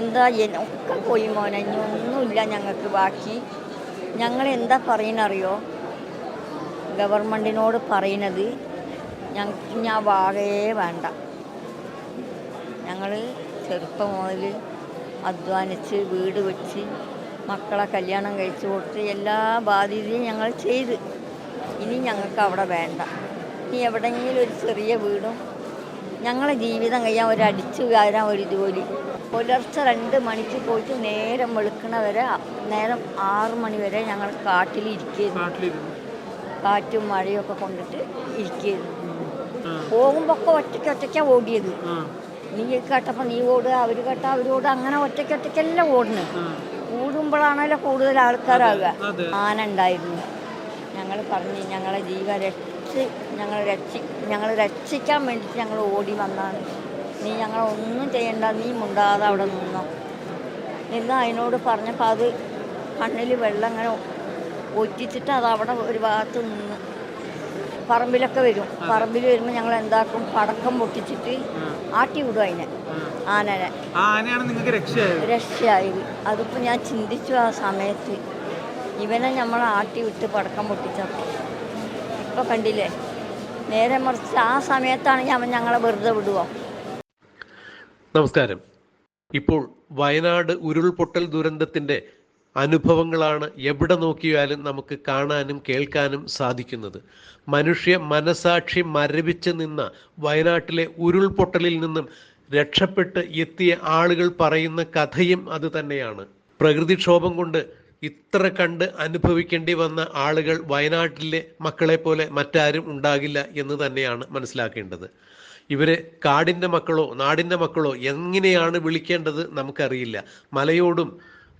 എന്താ ഒക്കെ പോയി മോനെ. ഒന്നുമില്ല ഞങ്ങൾക്ക് ബാക്കി. ഞങ്ങൾ എന്താ പറയണറിയോ ഗവൺമെന്റിനോട് പറയണത് ഞങ്ങൾക്ക് ഇനി ആ വേണ്ട. ഞങ്ങൾ ചെറുപ്പം മുതൽ അധ്വാനിച്ച് വീട് വെച്ച് മക്കളെ കല്യാണം കഴിച്ചു കൊടുത്ത് എല്ലാ ബാധ്യതയും ഞങ്ങൾ ചെയ്ത്. ഇനി ഞങ്ങൾക്ക് അവിടെ വേണ്ട. ഇനി എവിടെയെങ്കിലും ഒരു ചെറിയ വീടും ഞങ്ങളെ ജീവിതം കഴിയാൻ ഒരു അടിച്ചു കയറാൻ ഒരു ജോലി പുലർച്ചെ രണ്ട് മണിക്ക് പോയിട്ട് നേരം വെളുക്കണ വരെ നേരം ആറ് മണി വരെ ഞങ്ങൾ കാട്ടിൽ ഇരിക്കുന്നു കാറ്റും മഴയും ഒക്കെ കൊണ്ടിട്ട് ഇരിക്കുന്നു പോകുമ്പോ പോകുമ്പോൾ ഒക്കെ ഒറ്റയ്ക്ക് ഒറ്റയ്ക്കാണ് ഓടിയത് നീ കേട്ടപ്പോൾ നീ ഓടുക അവർ കേട്ട അവരോട് അങ്ങനെ ഒറ്റയ്ക്ക് ഒറ്റയ്ക്കെല്ലാം ഓടുന്നത്. കൂടുമ്പോഴാണല്ലോ കൂടുതൽ ആൾക്കാരാകുക അതെ ആന ഉണ്ടായിരുന്നു. ഞങ്ങൾ പറഞ്ഞു ഞങ്ങളെ ജീവ രക്ഷ ഞങ്ങൾ രക്ഷി ഞങ്ങൾ രക്ഷിക്കാൻ വേണ്ടിയിട്ട് ഞങ്ങൾ ഓടി വന്നാണ്. നീ ഞങ്ങളൊന്നും ചെയ്യണ്ട നീ മുണ്ടാതെ അവിടെ നിന്നോ. നിന്ന് അതിനോട് പറഞ്ഞപ്പോൾ അത് കണ്ണിൽ വെള്ളം അങ്ങനെ ഒറ്റിച്ചിട്ട് അത് അവിടെ ഒരു ഭാഗത്ത് നിന്ന് പറമ്പിലൊക്കെ വരും. പറമ്പിൽ വരുമ്പോൾ ഞങ്ങൾ എന്താക്കും? പടക്കം പൊട്ടിച്ചിട്ട് ആട്ടി വിടും അതിനെ ആനനെ. രക്ഷയായി രക്ഷയായത്? അതിപ്പോൾ ഞാൻ ചിന്തിച്ചു ആ സമയത്ത് ഇവനെ നമ്മൾ ആട്ടി വിട്ട് പടക്കം പൊട്ടിച്ചപ്പോൾ ഇപ്പോൾ കണ്ടില്ലേ? നേരെ മറിച്ച് ആ സമയത്താണെങ്കിൽ അവൻ ഞങ്ങളെ വെറുതെ വിടുവോ. നമസ്കാരം. ഇപ്പോൾ വയനാട് ഉരുൾപൊട്ടൽ ദുരന്തത്തിന്റെ അനുഭവങ്ങളാണ് എവിടെ നോക്കിയാലും നമുക്ക് കാണാനും കേൾക്കാനും സാധിക്കുന്നത്. മനുഷ്യ മനസാക്ഷി മരവിച്ച് നിന്ന വയനാട്ടിലെ ഉരുൾപൊട്ടലിൽ നിന്നും രക്ഷപ്പെട്ട് എത്തിയ ആളുകൾ പറയുന്ന കഥയും അത് തന്നെയാണ്. പ്രകൃതിക്ഷോഭം കൊണ്ട് ഇത്ര കണ്ട് അനുഭവിക്കേണ്ടി വന്ന ആളുകൾ വയനാട്ടിലെ മക്കളെ പോലെ മറ്റാരും ഉണ്ടാകില്ല എന്ന് തന്നെയാണ് മനസ്സിലാക്കേണ്ടത്. ഇവരെ കാടിന്റെ മക്കളോ നാടിന്റെ മക്കളോ എങ്ങനെയാണ് വിളിക്കേണ്ടത് നമുക്കറിയില്ല. മലയോടും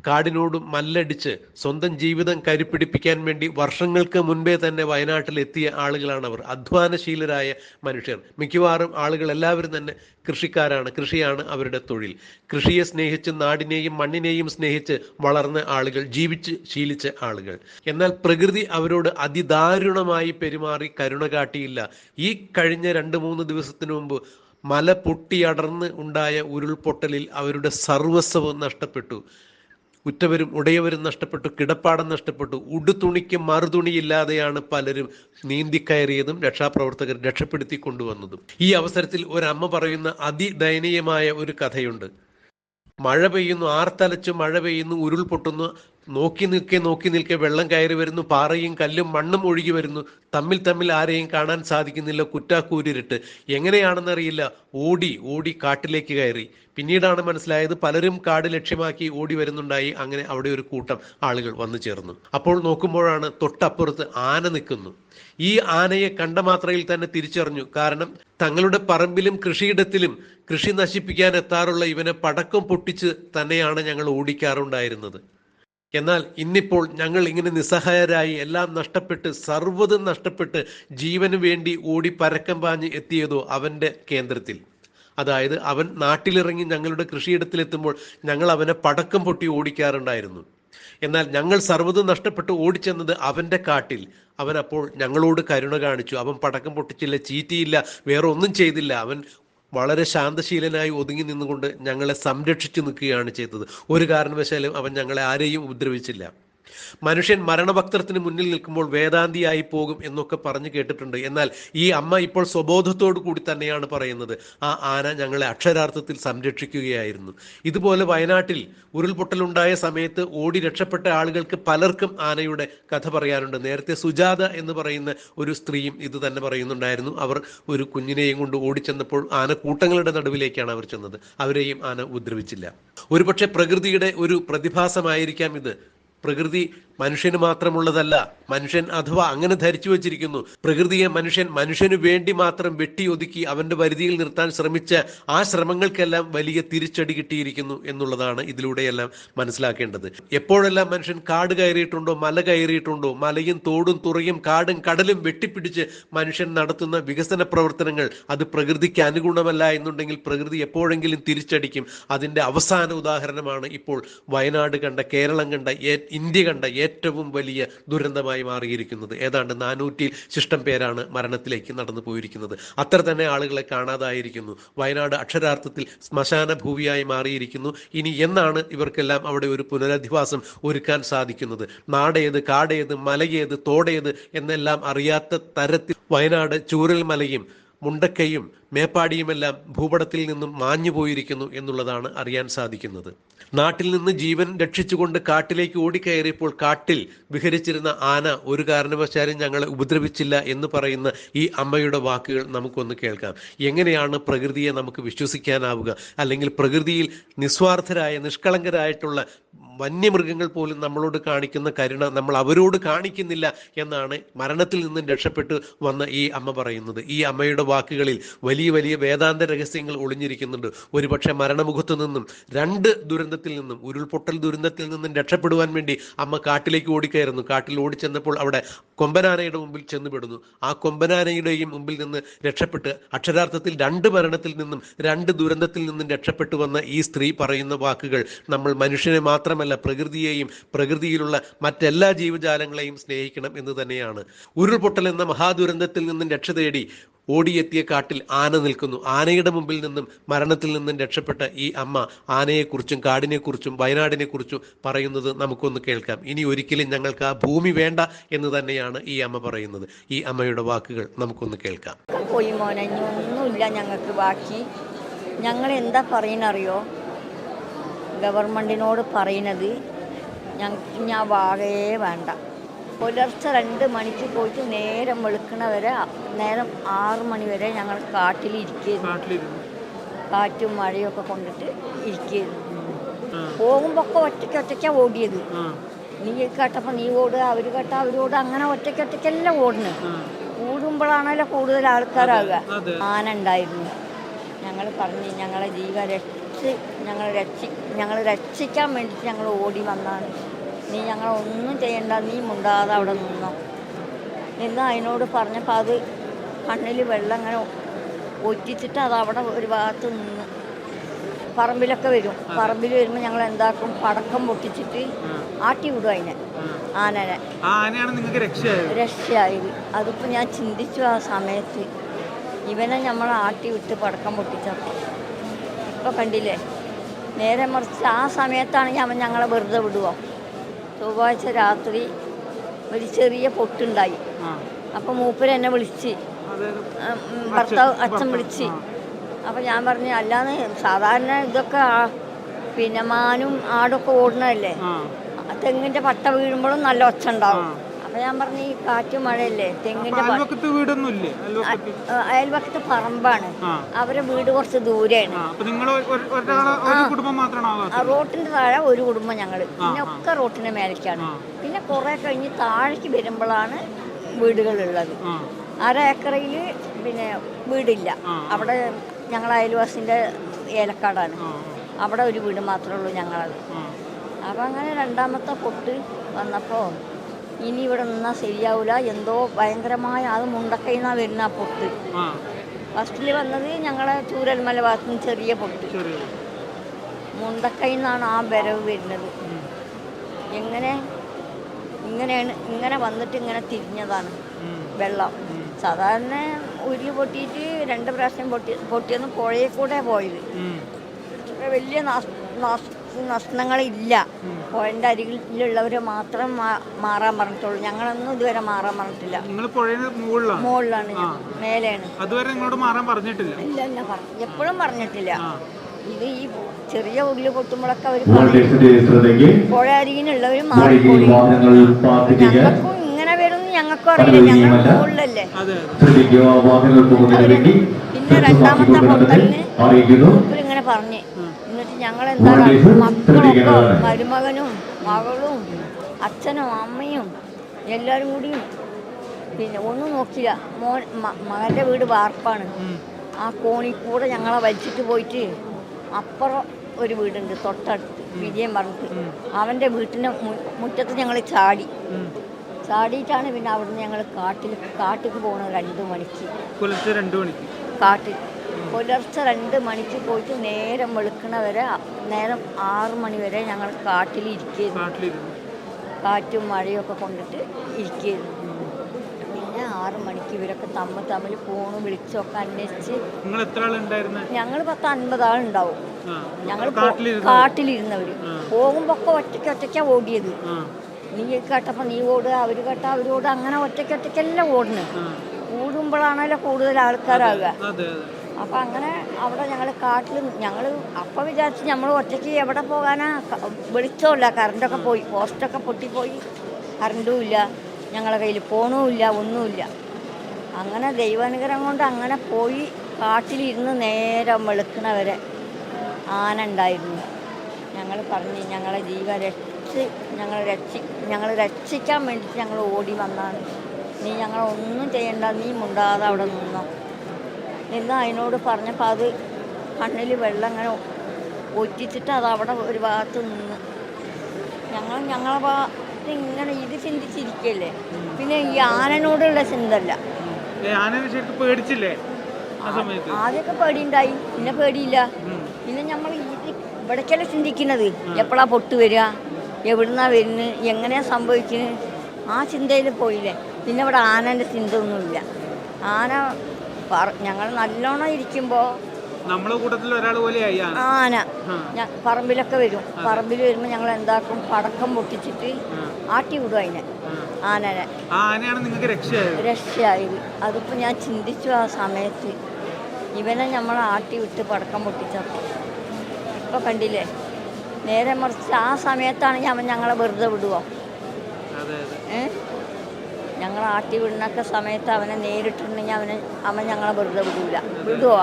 കാടിനോടും മല്ലടിച്ച് സ്വന്തം ജീവിതം കരുപ്പിടിപ്പിക്കാൻ വേണ്ടി വർഷങ്ങൾക്ക് മുൻപേ തന്നെ വയനാട്ടിൽ എത്തിയ ആളുകളാണ് അവർ അധ്വാനശീലരായ മനുഷ്യർ. മിക്കവാറും ആളുകൾ എല്ലാവരും തന്നെ കൃഷിക്കാരാണ് കൃഷിയാണ് അവരുടെ തൊഴിൽ. കൃഷിയെ സ്നേഹിച്ച് നാടിനെയും മണ്ണിനെയും സ്നേഹിച്ച് വളർന്ന ആളുകൾ ജീവിച്ച് ശീലിച്ച ആളുകൾ. എന്നാൽ പ്രകൃതി അവരോട് അതിദാരുണമായി പെരുമാറി കരുണ കാട്ടിയില്ല. ഈ കഴിഞ്ഞ രണ്ട് മൂന്ന് ദിവസത്തിനു മുമ്പ് മല പൊട്ടിയടർന്ന് ഉണ്ടായ ഉരുൾപൊട്ടലിൽ അവരുടെ സർവസ്വവും നഷ്ടപ്പെട്ടു. ഉറ്റവരും ഉടയവരും നഷ്ടപ്പെട്ടു കിടപ്പാടം നഷ്ടപ്പെട്ടു. ഉടുതുണിക്ക് മറുതുണിയില്ലാതെയാണ് പലരും നീന്തിക്കയറിയതും രക്ഷാപ്രവർത്തകർ രക്ഷപ്പെടുത്തി കൊണ്ടുവന്നതും. ഈ അവസരത്തിൽ ഒരമ്മ പറയുന്ന അതിദയനീയമായ ഒരു കഥയുണ്ട്. മഴ പെയ്യുന്നു ആർത്തലച്ചു മഴ പെയ്യുന്നു ഉരുൾപൊട്ടുന്നു നോക്കി നിൽക്കെ നോക്കി നിൽക്കെ വെള്ളം കയറി വരുന്നു പാറയും കല്ലും മണ്ണും ഒഴുകി വരുന്നു. തമ്മിൽ തമ്മിൽ ആരെയും കാണാൻ സാധിക്കുന്നില്ല കുറ്റാക്കൂരിട്ട് എങ്ങനെയാണെന്നറിയില്ല. ഓടി ഓടി കാട്ടിലേക്ക് കയറി. പിന്നീടാണ് മനസ്സിലായത് പലരും കാട് ലക്ഷ്യമാക്കി ഓടി വരുന്നുണ്ടായി. അങ്ങനെ അവിടെ ഒരു കൂട്ടം ആളുകൾ വന്നു ചേർന്നു. അപ്പോൾ നോക്കുമ്പോഴാണ് തൊട്ടപ്പുറത്ത് ആന നിൽക്കുന്നു. ഈ ആനയെ കണ്ട മാത്രയിൽ തന്നെ തിരിച്ചറിഞ്ഞു. കാരണം തങ്ങളുടെ പറമ്പിലും കൃഷിയിടത്തിലും കൃഷി നശിപ്പിക്കാൻ എത്താറുള്ള ഇവനെ പടക്കം പൊട്ടിച്ച് തന്നെയാണ് ഞങ്ങൾ ഓടിക്കാറുണ്ടായിരുന്നത്. എന്നാൽ ഇന്നിപ്പോൾ ഞങ്ങൾ ഇങ്ങനെ നിസ്സഹായരായി എല്ലാം നഷ്ടപ്പെട്ട് സർവതും നഷ്ടപ്പെട്ട് ജീവന് വേണ്ടി ഓടി പരക്കം പാഞ്ഞ് എത്തിയതോ അവന്റെ കേന്ദ്രത്തിൽ. അതായത് അവൻ നാട്ടിലിറങ്ങി ഞങ്ങളുടെ കൃഷിയിടത്തിലെത്തുമ്പോൾ ഞങ്ങൾ അവനെ പടക്കം പൊട്ടി ഓടിക്കാറുണ്ടായിരുന്നു. എന്നാൽ ഞങ്ങൾ സർവതും നഷ്ടപ്പെട്ട് ഓടിച്ചെന്നത് അവന്റെ കാട്ടിൽ. അവൻ അപ്പോൾ ഞങ്ങളോട് കരുണ കാണിച്ചു. അവൻ പടക്കം പൊട്ടിച്ചില്ല ചീറ്റിയില്ല വേറെ ഒന്നും ചെയ്തില്ല. അവൻ വളരെ ശാന്തശീലനായി ഒതുങ്ങി നിന്നുകൊണ്ട് ഞങ്ങളെ സംരക്ഷിച്ചു നിൽക്കുകയാണ് ചെയ്തത്. ഒരു കാരണവശാലും അവൻ ഞങ്ങളെ ആരെയും ഉപദ്രവിച്ചില്ല. മനുഷ്യൻ മരണഭക്തത്തിന് മുന്നിൽ നിൽക്കുമ്പോൾ വേദാന്തിയായി പോകും എന്നൊക്കെ പറഞ്ഞു കേട്ടിട്ടുണ്ട്. എന്നാൽ ഈ അമ്മ ഇപ്പോൾ സ്വബോധത്തോടു കൂടി തന്നെയാണ് പറയുന്നത്. ആ ആന ഞങ്ങളെ അക്ഷരാർത്ഥത്തിൽ സംരക്ഷിക്കുകയായിരുന്നു. ഇതുപോലെ വയനാട്ടിൽ ഉരുൾപൊട്ടലുണ്ടായ സമയത്ത് ഓടി രക്ഷപ്പെട്ട ആളുകൾക്ക് പലർക്കും ആനയുടെ കഥ പറയാനുണ്ട്. നേരത്തെ സുജാത എന്ന് പറയുന്ന ഒരു സ്ത്രീയും ഇത് തന്നെ പറയുന്നുണ്ടായിരുന്നു. അവർ ഒരു കുഞ്ഞിനെയും കൊണ്ട് ഓടിച്ചെന്നപ്പോൾ ആന കൂട്ടങ്ങളുടെ നടുവിലേക്കാണ് അവർ ചെന്നത്. അവരെയും ആന ഉദ്രവിച്ചില്ല ഒരുപക്ഷെ പ്രകൃതിയുടെ ഒരു പ്രതിഭാസമായിരിക്കാം ഇത്. പ്രകൃതി മനുഷ്യന് മാത്രമുള്ളതല്ല മനുഷ്യൻ അഥവാ അങ്ങനെ ധരിച്ചു വച്ചിരിക്കുന്നു പ്രകൃതിയെ മനുഷ്യൻ മനുഷ്യന് വേണ്ടി മാത്രം വെട്ടിയൊതുക്കി അവന്റെ പരിധിയിൽ നിർത്താൻ ശ്രമിച്ച ആ ശ്രമങ്ങൾക്കെല്ലാം വലിയ തിരിച്ചടി കിട്ടിയിരിക്കുന്നു എന്നുള്ളതാണ് ഇതിലൂടെയെല്ലാം മനസ്സിലാക്കേണ്ടത്. എപ്പോഴെല്ലാം മനുഷ്യൻ കാട് കയറിയിട്ടുണ്ടോ മല കയറിയിട്ടുണ്ടോ മലയും തോടും തുറയും കാടും കടലും വെട്ടിപ്പിടിച്ച് മനുഷ്യൻ നടത്തുന്ന വികസന പ്രവർത്തനങ്ങൾ അത് പ്രകൃതിക്ക് അനുഗുണമല്ല എന്നുണ്ടെങ്കിൽ പ്രകൃതി എപ്പോഴെങ്കിലും തിരിച്ചടിക്കും. അതിന്റെ അവസാന ഉദാഹരണമാണ് ഇപ്പോൾ വയനാട് കണ്ട കേരളം കണ്ട ഇന്ത്യ കണ്ട ഏറ്റവും വലിയ ദുരന്തമായി മാറിയിരിക്കുന്നത്. ഏതാണ്ട് നാനൂറ്റി ശിഷ്ടം പേരാണ് മരണത്തിലേക്ക് നടന്നു പോയിരിക്കുന്നത്. അത്ര തന്നെ ആളുകളെ കാണാതായിരിക്കുന്നു. വയനാട് അക്ഷരാർത്ഥത്തിൽ ശ്മശാന ഭൂമിയായി മാറിയിരിക്കുന്നു. ഇനി എന്നാണ് ഇവർക്കെല്ലാം അവിടെ ഒരു പുനരധിവാസം ഒരുക്കാൻ സാധിക്കുന്നത്? നാടേത് കാടേത് മലയേത് തോടേത് എന്നെല്ലാം അറിയാത്ത തരത്തിൽ വയനാട് ചൂരൽ മലയും മുണ്ടക്കയും മേപ്പാടിയുമെല്ലാം ഭൂപടത്തിൽ നിന്നും മാഞ്ഞു പോയിരിക്കുന്നു എന്നുള്ളതാണ് അറിയാൻ സാധിക്കുന്നത്. നാട്ടിൽ നിന്ന് ജീവൻ രക്ഷിച്ചുകൊണ്ട് കാട്ടിലേക്ക് ഓടിക്കയറിയപ്പോൾ കാട്ടിൽ വിഹരിച്ചിരുന്ന ആന ഒരു കാരണവശാലും ഞങ്ങളെ ഉപദ്രവിച്ചില്ല എന്ന് പറയുന്ന ഈ അമ്മയുടെ വാക്കുകൾ നമുക്കൊന്ന് കേൾക്കാം. എങ്ങനെയാണ് പ്രകൃതിയെ നമുക്ക് വിശ്വസിക്കാനാവുക? അല്ലെങ്കിൽ പ്രകൃതിയിൽ നിസ്വാർത്ഥരായ നിഷ്കളങ്കരായിട്ടുള്ള വന്യമൃഗങ്ങൾ പോലും നമ്മളോട് കാണിക്കുന്ന കരുണ നമ്മൾ അവരോട് കാണിക്കുന്നില്ല എന്നാണ് മരണത്തിൽ നിന്നും രക്ഷപ്പെട്ടു വന്ന ഈ അമ്മ പറയുന്നത്. ഈ അമ്മയുടെ വാക്കുകളിൽ വലിയ വലിയ വേദാന്ത രഹസ്യങ്ങൾ ഒളിഞ്ഞിരിക്കുന്നുണ്ട്. ഒരുപക്ഷെ മരണമുഖത്തു നിന്നും രണ്ട് ദുരന്തത്തിൽ നിന്നും ഉരുൾപൊട്ടൽ ദുരന്തത്തിൽ നിന്നും രക്ഷപ്പെടുവാൻ വേണ്ടി അമ്മ കാട്ടിലേക്ക് ഓടിക്കയറുന്നു. കാട്ടിൽ ഓടിച്ചെന്നപ്പോൾ അവിടെ കൊമ്പനാനയുടെ മുമ്പിൽ ചെന്നുപെടുന്നു. ആ കൊമ്പനാനയുടെയും മുമ്പിൽ നിന്ന് രക്ഷപ്പെട്ട് അക്ഷരാർത്ഥത്തിൽ രണ്ട് മരണത്തിൽ നിന്നും രണ്ട് ദുരന്തത്തിൽ നിന്നും രക്ഷപ്പെട്ടു വന്ന ഈ സ്ത്രീ പറയുന്ന വാക്കുകൾ നമ്മൾ മനുഷ്യനെ മാത്രമല്ല പ്രകൃതിയെയും പ്രകൃതിയിലുള്ള മറ്റെല്ലാ ജീവജാലങ്ങളെയും സ്നേഹിക്കണം എന്ന് തന്നെയാണ്. ഉരുൾപൊട്ടൽ എന്ന മഹാദുരന്തത്തിൽ നിന്നും രക്ഷ തേടി ഓടിയെത്തിയ കാട്ടിൽ ആന നിൽക്കുന്നു. ആനയുടെ മുമ്പിൽ നിന്നും മരണത്തിൽ നിന്നും രക്ഷപ്പെട്ട ഈ അമ്മ ആനയെക്കുറിച്ചും കാടിനെക്കുറിച്ചും വയനാടിനെക്കുറിച്ചും പറയുന്നത് നമുക്കൊന്ന് കേൾക്കാം. ഇനി ഒരിക്കലും ഞങ്ങൾക്ക് ആ ഭൂമി വേണ്ട എന്ന് തന്നെയാണ് ഈ അമ്മ പറയുന്നത്. ഈ അമ്മയുടെ വാക്കുകൾ നമുക്കൊന്ന് കേൾക്കാം. പോയി മോനെ ഒന്നുമില്ല ഞങ്ങൾക്ക് ബാക്കി. ഞങ്ങൾ എന്താ പറയുന്നറിയോ? ഗവൺമെന്റിനോട് പറയുന്നത് ഞങ്ങൾക്ക് ഞാൻ വാകയേ വേണ്ട. പുലർച്ചെ രണ്ട് മണിക്ക് പോയിട്ട് നേരം വെളുക്കണ വരെ നേരം ആറ് മണി വരെ ഞങ്ങൾ കാട്ടിൽ ഇരിക്കുന്നു കാറ്റും മഴയും ഒക്കെ കൊണ്ടിട്ട് ഇരിക്കുന്നു പോകുമ്പോൾ ഒക്കെ ഒറ്റയ്ക്ക് ഒറ്റയ്ക്കാണ് ഓടിയത്. നീ കേട്ടപ്പോൾ നീ ഓടുക അവർ കേട്ട അവർ ഓടുക അങ്ങനെ ഒറ്റയ്ക്ക് ഒറ്റയ്ക്കെല്ലാം ഓടുന്നത്. കൂടുമ്പോഴാണല്ലോ കൂടുതൽ ആൾക്കാരാകുക ആന ഉണ്ടായിരുന്നു. ഞങ്ങൾ പറഞ്ഞ് ഞങ്ങളെ ജീവ രക്ഷ ഞങ്ങൾ രക്ഷി ഞങ്ങൾ രക്ഷിക്കാൻ വേണ്ടിയിട്ട് ഞങ്ങൾ ഓടി വന്നാണ്. നീ ഞങ്ങൾ ഒന്നും ചെയ്യണ്ട നീ മുണ്ടാതെ അവിടെ നിന്നോ. എന്ന് അതിനോട് പറഞ്ഞപ്പോൾ അത് കണ്ണിൽ വെള്ളം അങ്ങനെ ഒറ്റിച്ചിട്ട് അത് അവിടെ ഒരു ഭാഗത്ത് നിന്ന് പറമ്പിലൊക്കെ വരും. പറമ്പിൽ വരുമ്പോൾ ഞങ്ങൾ എന്താക്കും? പടക്കം പൊട്ടിച്ചിട്ട് ആട്ടി വിടും അതിനെ. ആനനെ. രക്ഷയായി ആനയാണ് നിങ്ങൾക്ക് രക്ഷയായത്? അതിപ്പോൾ ഞാൻ ചിന്തിച്ചു ആ സമയത്ത് ഇവനെ നമ്മൾ ആട്ടി വിട്ട് പടക്കം പൊട്ടിച്ചപ്പോൾ ഇപ്പോൾ കണ്ടില്ലേ? നേരെ മറിച്ച് ആ സമയത്താണെങ്കിൽ അവൻ ഞങ്ങളെ വെറുതെ വിടുവോ? ചൊവ്വാഴ്ച രാത്രി ഒരു ചെറിയ പൊട്ടുണ്ടായി. അപ്പം മൂപ്പര് എന്നെ വിളിച്ച്. ഭർത്താവ് അച്ഛൻ വിളിച്ച്. അപ്പോൾ ഞാൻ പറഞ്ഞു അല്ലാന്ന് സാധാരണ ഇതൊക്കെ പിന്നെ മാനും ആടൊക്കെ ഓടണല്ലേ തെങ്ങിന്റെ പട്ട വീഴുമ്പോഴും നല്ല ഒച്ച ഉണ്ടാവും ഞാൻ പറഞ്ഞ ഈ കാറ്റും മഴയല്ലേ തെങ്ങിന്റെ അയൽവക്കത്ത് പറമ്പാണ്. അവരെ വീട് കുറച്ച് ദൂരെയാണ്. റോട്ടിന്റെ താഴെ ഒരു കുടുംബം ഞങ്ങൾ. പിന്നെ ഒക്കെ റോട്ടിന്റെ മേലേക്കാണ്. പിന്നെ കുറെ കഴിഞ്ഞ് താഴേക്ക് വരുമ്പോഴാണ് വീടുകളുള്ളത്. അര ഏക്കറയിൽ പിന്നെ വീടില്ല. അവിടെ ഞങ്ങൾ അയൽവാസിന്റെ ഏലക്കാടാണ്. അവിടെ ഒരു വീട് മാത്രമേ ഉള്ളൂ ഞങ്ങളത്. അപ്പൊ അപ്പം അങ്ങനെ രണ്ടാമത്തെ പൊട്ട് വന്നപ്പോൾ ഇനി ഇവിടെ നിന്നാൽ ശരിയാവില്ല എന്തോ ഭയങ്കരമായ അത് മുണ്ടക്കൈന്നാണ് വരുന്ന ആ പൊട്ട്. ഫസ്റ്റിൽ വന്നത് ഞങ്ങളെ ചൂരൽമല ഭാഗത്ത് നിന്ന് ചെറിയ പൊട്ട്. മുണ്ടക്കൈന്നാണ് ആ വരവ് വരുന്നത്. എങ്ങനെ? ഇങ്ങനെയാണ് ഇങ്ങനെ വന്നിട്ട് ഇങ്ങനെ തിരിഞ്ഞതാണ്. വെള്ളം. സാധാരണ ഉരുളി പൊട്ടിയിട്ട് രണ്ട് പ്രാവശ്യം പൊട്ടി പൊട്ടിയൊന്നും പുഴയിൽ കൂടെ പോയത്. വലിയ നഷ്- നഷ്ടങ്ങളില്ല പുഴന്റെ അരികിലുള്ളവർ മാത്രം മാറാൻ പറഞ്ഞിട്ടുള്ളൂ. ഞങ്ങളൊന്നും ഇതുവരെ മാറാൻ പറഞ്ഞിട്ടില്ല. നിങ്ങൾ പുഴയുടെ മുകളിലാണ്? മുകളിലാണ് മേലെയാണ്. അതുവരെ നിങ്ങളോട് മാറാൻ പറഞ്ഞിട്ടില്ല? ഇല്ല ഇല്ല പറഞ്ഞു എപ്പോഴും പറഞ്ഞിട്ടില്ല. ഇത് ഈ ചെറിയ ഉള്ളിൽ പൊട്ടുമ്പോഴൊക്കെ അവർ പുഴ അരികിനുള്ളവർ പാർപ്പിക്കുക. ഞങ്ങൾക്കും ഇങ്ങനെ വരുമെന്ന് ഞങ്ങൾക്കും അറിയില്ല. ഞങ്ങൾ മുകളിലല്ലേ? പിന്നെ രണ്ടാമത്തെ പൊട്ടലിന് ഇങ്ങനെ പറഞ്ഞ്. ഞങ്ങൾ എന്താണ് മക്കളൊക്കെ മരുമകനും മകളും അച്ഛനും അമ്മയും എല്ലാവരും കൂടിയും പിന്നെ ഒന്നും നോക്കില്ല. മോൻ മകന്റെ വീട് വാർപ്പാണ്. ആ കോണി കൂടെ ഞങ്ങളെ വലിച്ചിട്ട് പോയിട്ട് അപ്പുറം ഒരു വീടുണ്ട് തൊട്ടടുത്ത് വിജയം പറഞ്ഞിട്ട്. അവന്റെ വീട്ടിന്റെ മുറ്റത്ത് ഞങ്ങൾ ചാടി. ചാടിയിട്ടാണ് പിന്നെ അവിടുന്ന് ഞങ്ങൾ കാട്ടിൽ കാട്ടിക്ക് പോകുന്നത് രണ്ട് മണിക്ക്. പുലർച്ചെ രണ്ടു മണിക്ക്. കാട്ടിൽ. പുലർച്ചെ രണ്ട് മണിക്ക് പോയിട്ട് നേരം വെളുക്കണ വരെ നേരം ആറ് മണി വരെ ഞങ്ങൾ കാട്ടിൽ ഇരിക്കുന്നു നാട്ടിലിരുന്നു കാറ്റും മഴയും ഒക്കെ കൊണ്ടിട്ട് ഇരിക്കുകയായിരുന്നു പിന്നെ ആറ് മണിക്ക് ഇവരൊക്കെ തമ്മിൽ തമ്മിൽ ഫോണ് വിളിച്ചൊക്കെ അന്വേഷിച്ച് ഞങ്ങൾ പത്ത് അൻപത് ആളുണ്ടാവും ഞങ്ങൾ കാട്ടിലിരുന്ന് കാട്ടിലിരുന്നവർ പോകുമ്പോ ഒക്കെ ഒറ്റയ്ക്ക് ഒറ്റയ്ക്കാണ് ഓടിയത്. നീ കേട്ടപ്പോ നീ ഓടുക അവർ കേട്ട അവരോട് അങ്ങനെ ഒറ്റയ്ക്ക് ഒറ്റയ്ക്കെല്ലാം ഓടുന്നത് കൂടുമ്പോഴാണല്ലോ കൂടുതൽ ആൾക്കാരാകുക അതെ അതെ അപ്പം അങ്ങനെ അവിടെ ഞങ്ങൾ കാട്ടിൽ ഞങ്ങൾ അപ്പം വിചാരിച്ച് നമ്മൾ ഒറ്റയ്ക്ക് എവിടെ പോകാനാ? വെളിച്ചമില്ല കറണ്ടൊക്കെ പോയി. പോസ്റ്റൊക്കെ പൊട്ടിപ്പോയി. കറണ്ടും ഇല്ല. ഞങ്ങളുടെ കയ്യിൽ ഫോണുമില്ല ഒന്നുമില്ല. അങ്ങനെ ദൈവാനുഗ്രഹം കൊണ്ട് അങ്ങനെ പോയി കാട്ടിലിരുന്ന് നേരം വെളുക്കണവരെ ആന ഉണ്ടായിരുന്നു. ഞങ്ങൾ പറഞ്ഞ് ഞങ്ങളെ ജീവ രക്ഷ ഞങ്ങൾ രക്ഷി ഞങ്ങൾ രക്ഷിക്കാൻ വേണ്ടിയിട്ട് ഞങ്ങൾ ഓടി വന്നാണ്. നീ ഞങ്ങളൊന്നും ചെയ്യണ്ട. നീ മുണ്ടാതെ അവിടെ നിന്നോ. എന്ന് അതിനോട് പറഞ്ഞപ്പോൾ അത് കണ്ണിൽ വെള്ളം അങ്ങനെ ഒറ്റിച്ചിട്ട് അത് അവിടെ ഒരു ഭാഗത്ത് നിന്ന്. ഞങ്ങൾ ഞങ്ങളെ ഭാഗത്ത് ഇങ്ങനെ ഇത് ചിന്തിച്ചിരിക്കല്ലേ? പിന്നെ ഈ ആനനോടുള്ള ചിന്തല്ല. പേടിച്ചില്ലേ? ആദ്യമൊക്കെ പേടിയുണ്ടായി. പിന്നെ പേടിയില്ല. പിന്നെ നമ്മൾ ഇത് ഇവിടേക്കല്ല ചിന്തിക്കുന്നത് എപ്പോഴാ പൊട്ട് വരിക? എവിടുന്നാ വരുന്നത് എങ്ങനെയാ സംഭവിക്കുന്നത് ആ ചിന്തയിൽ പോയില്ലേ? പിന്നെ ഇവിടെ ആനന്റെ ചിന്ത ഒന്നുമില്ല. ആന ഞങ്ങൾ നല്ലോണം ഇരിക്കുമ്പോൾ നമ്മളെ കൂട്ടത്തിൽ ഒരാൾ പോലെയായി ആന. പറമ്പിലൊക്കെ വരും. പറമ്പിൽ വരുമ്പോൾ ഞങ്ങൾ എന്താക്കും? പടക്കം പൊട്ടിച്ചിട്ട് ആട്ടി വിടും അതിനെ. ആനനെ. രക്ഷയായി ആനയാണ് നിങ്ങൾക്ക് രക്ഷയായത്? രക്ഷയായത് അതിപ്പോൾ ഞാൻ ചിന്തിച്ചു ആ സമയത്ത് ഇവനെ നമ്മൾ ആട്ടി വിട്ട് പടക്കം പൊട്ടിച്ചപ്പോൾ ഇപ്പം കണ്ടില്ലേ? നേരെ മറിച്ച് ആ സമയത്താണെങ്കിൽ അവൻ ഞങ്ങളെ വെറുതെ വിടുവോ? അതെ അതെ. ഏ? ഞങ്ങൾ ആട്ടി വിടുന്നൊക്കെ സമയത്ത് അവനെ നേരിട്ടുണ്ടെങ്കിൽ അവന് അവൻ ഞങ്ങളെ വെറുതെ വിടൂല. വിടുവോ?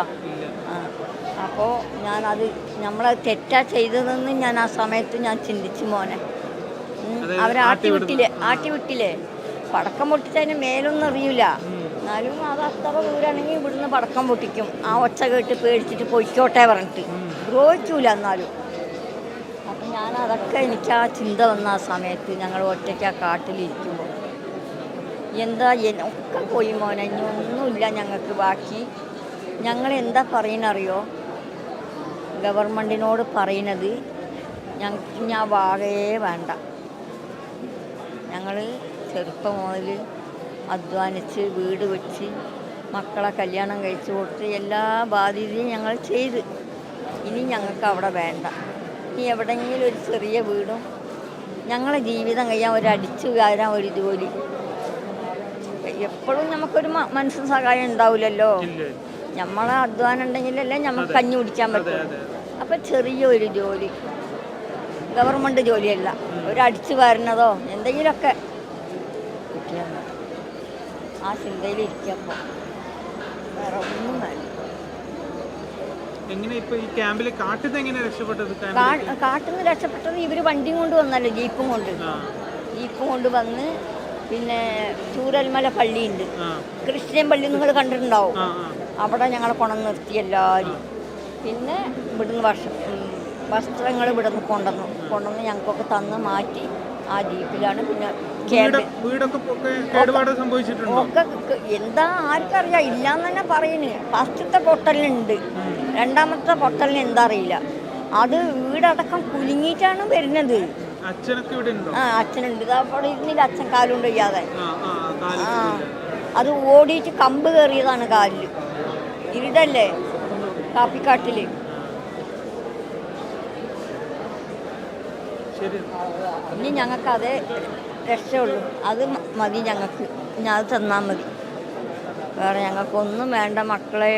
അപ്പോൾ ഞാനത് നമ്മളെ തെറ്റാ ചെയ്തതെന്ന് ഞാൻ ആ സമയത്ത് ഞാൻ ചിന്തിച്ചു മോനെ. അവരാട്ടി വിട്ടില്ലേ? ആട്ടി വിട്ടില്ലേ? പടക്കം പൊട്ടിച്ചതിന് മേലൊന്നും അറിയില്ല. എന്നാലും അത് അത്ര ദൂരാണെങ്കിൽ ഇവിടുന്ന് പടക്കം പൊട്ടിക്കും. ആ ഒച്ച കേട്ട് പേടിച്ചിട്ട് പൊയ്ക്കോട്ടെ പറഞ്ഞിട്ട്. ദ്രോഹിക്കൂല എന്നാലും. അപ്പം ഞാൻ അതൊക്കെ എനിക്ക് ആ ചിന്ത വന്ന ആ സമയത്ത് ഞങ്ങൾ ഒറ്റയ്ക്ക് ആ കാട്ടിലിരിക്കുമ്പോൾ എന്താ ഒക്കെ പോയി മോനെ. ഒന്നുമില്ല ഞങ്ങൾക്ക് ബാക്കി. ഞങ്ങൾ എന്താ പറയണറിയോ? ഗവൺമെന്റിനോട് പറയണത് ഞങ്ങൾക്ക് ഞാൻ വാഴയേ വേണ്ട. ഞങ്ങൾ ചെറുപ്പം മുതൽ അധ്വാനിച്ച് വീട് വെച്ച് മക്കളെ കല്യാണം കഴിച്ചു കൊടുത്ത് എല്ലാ ബാധ്യതയും ഞങ്ങൾ ചെയ്ത്. ഇനി ഞങ്ങൾക്ക് അവിടെ വേണ്ട. ഇനി എവിടെയെങ്കിലും ഒരു ചെറിയ വീടും ഞങ്ങളെ ജീവിതം കഴിയാൻ ഒരു അടിച്ചു കയറാൻ ഒരു ജോലി എപ്പോഴും നമുക്കൊരു മനസ്സിന് സഹായം ഉണ്ടാവില്ലല്ലോ. നമ്മളെ അധ്വാനം ഉണ്ടെങ്കിലല്ലേ നമുക്ക് കഞ്ഞി കുടിക്കാൻ പറ്റും. അപ്പൊ ചെറിയൊരു ജോലി. ഗവൺമെന്റ് ജോലിയല്ല. ഒരു അടിച്ചു വരുന്നതോ എന്തെങ്കിലുമൊക്കെ കിട്ടിയാൽ ആ ആ ചിന്തയിലിരിക്കപ്പോൾ വേറെ ഒന്നും വേണ്ട. എങ്ങനെ ഇപ്പൊ ഈ ക്യാമ്പിൽ കാട്ടിൽ നിന്ന് എങ്ങനെ രക്ഷപ്പെട്ടത്? ഇവർ കാട്ടിൽ നിന്ന് രക്ഷപ്പെട്ടത് ഇവർ വണ്ടിയും കൊണ്ട് വന്നല്ലോ ജീപ്പും കൊണ്ട്. ജീപ്പും കൊണ്ട് വന്ന് പിന്നെ ചൂരൽമല പള്ളിയുണ്ട്. ക്രിസ്ത്യൻ പള്ളി നിങ്ങൾ കണ്ടിട്ടുണ്ടാവും. അവിടെ ഞങ്ങൾ കൊണ്ടു നിർത്തി എല്ലാവരും. പിന്നെ ഇവിടുന്ന് വർഷ വസ്ത്രങ്ങൾ ഇവിടുന്ന് കൊണ്ടുവന്നു. കൊണ്ടുവന്ന് ഞങ്ങൾക്കൊക്കെ തന്ന് മാറ്റി ആ ജീപ്പിലാണ് പിന്നെ ഒക്കെ എന്താ ആർക്കറിയാം. ഇല്ലാന്ന് തന്നെ പറയുന്നു ഫസ്റ്റത്തെ പൊട്ടലുണ്ട്. രണ്ടാമത്തെ പൊട്ടലിന് എന്താ അറിയില്ല. അത് വീടടക്കം കുലുങ്ങിയിട്ടാണ് വരുന്നത്. ആ അച്ഛനുണ്ട്. അവിടെ ഇരുന്നില്ല അച്ഛൻ കാലുകൊണ്ട് വയ്യാതെ ആ അത് ഓടിയിട്ട് കമ്പ് കയറിയതാണ് കാലിൽ ഇരുടല്ലേ കാപ്പിക്കാട്ടിൽ ശരി. ഇനി ഞങ്ങൾക്ക് അതേ രക്ഷയുള്ളൂ. അത് മതി ഞങ്ങൾക്ക്. ഞാൻ അത് തന്നാൽ മതി. വേറെ ഞങ്ങൾക്കൊന്നും വേണ്ട മക്കളെ.